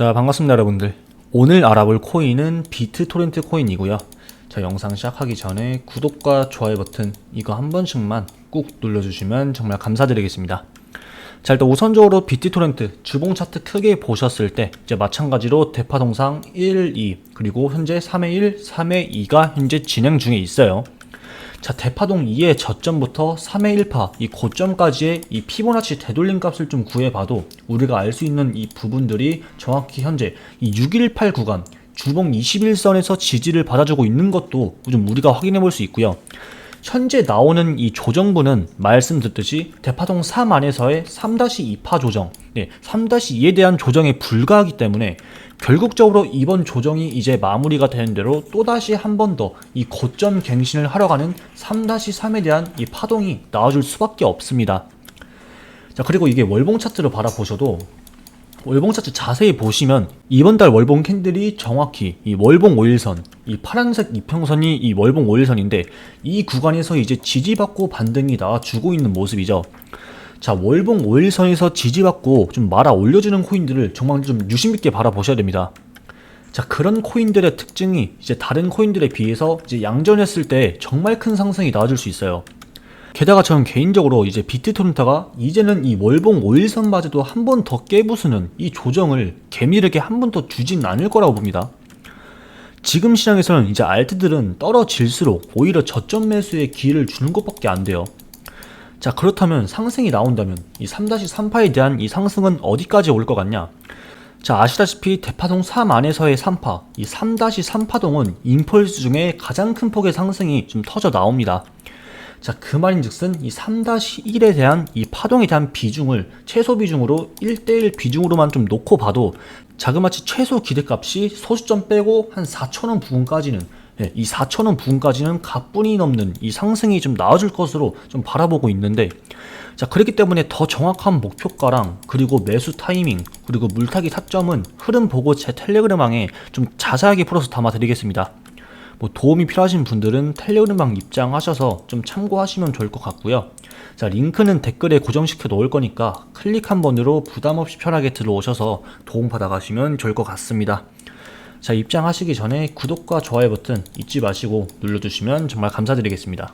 자 반갑습니다 여러분들. 오늘 알아볼 코인은 비트토렌트 코인이고요. 자 영상 시작하기 전에 구독과 좋아요 버튼 이거 한 번씩만 꾹 눌러주시면 정말 감사드리겠습니다. 자 일단 우선적으로 비트토렌트 주봉 차트 크게 보셨을 때 이제 마찬가지로 대파 동상 1, 2 그리고 현재 3회 1, 3회 2가 현재 진행 중에 있어요 자, 대파동 2의 저점부터 3의 1파, 이 고점까지의 이 피보나치 되돌림 값을 좀 구해봐도 우리가 알 수 있는 이 부분들이 정확히 현재 이 618 구간, 주봉 21선에서 지지를 받아주고 있는 것도 좀 우리가 확인해 볼 수 있고요. 현재 나오는 이 조정부는 말씀 듣듯이 대파동 3 안에서의 3-2파 조정, 네, 3-2에 대한 조정에 불과하기 때문에 결국적으로 이번 조정이 이제 마무리가 되는 대로 또다시 한 번 더 이 고점 갱신을 하러 가는 3-3에 대한 이 파동이 나와줄 수밖에 없습니다. 자, 그리고 이게 월봉 차트를 바라보셔도 월봉 차트 자세히 보시면 이번 달 월봉 캔들이 정확히 이 월봉 5일선, 이 파란색 이평선이 이 월봉 5일선인데 이 구간에서 이제 지지받고 반등이 나와주고 있는 모습이죠. 자, 월봉 5일선에서 지지받고 좀 말아 올려주는 코인들을 정말 좀 유심있게 바라보셔야 됩니다. 자, 그런 코인들의 특징이 이제 다른 코인들에 비해서 이제 양전했을 때 정말 큰 상승이 나와줄 수 있어요. 게다가 저는 개인적으로 이제 비트토렌트가 이제는 이 월봉 5일선마저도 한 번 더 깨부수는 이 조정을 개미르게 한 번 더 주진 않을 거라고 봅니다. 지금 시장에서는 이제 알트들은 떨어질수록 오히려 저점 매수의 기회를 주는 것밖에 안 돼요. 자, 그렇다면 상승이 나온다면 이 3-3파에 대한 이 상승은 어디까지 올 것 같냐? 자, 아시다시피 대파동 3 안에서의 3파, 이 3-3파동은 임펄스 중에 가장 큰 폭의 상승이 좀 터져 나옵니다. 자, 그 말인 즉슨 이 3-1에 대한 이 파동에 대한 비중을 최소 비중으로 1대1 비중으로만 좀 놓고 봐도 자그마치 최소 기대값이 소수점 빼고 한 4천원 부근까지는 예, 이 4천원 부근까지는 가뿐히 넘는 이 상승이 좀 나와줄 것으로 좀 바라보고 있는데 자 그렇기 때문에 더 정확한 목표가랑 그리고 매수 타이밍 그리고 물타기 타점은 흐름 보고 제 텔레그램방에 좀 자세하게 풀어서 담아드리겠습니다. 뭐 도움이 필요하신 분들은 텔레그램방 입장하셔서 좀 참고하시면 좋을 것 같고요. 자, 링크는 댓글에 고정시켜 놓을 거니까 클릭 한 번으로 부담 없이 편하게 들어오셔서 도움 받아 가시면 좋을 것 같습니다. 자, 입장하시기 전에 구독과 좋아요 버튼 잊지 마시고 눌러주시면 정말 감사드리겠습니다.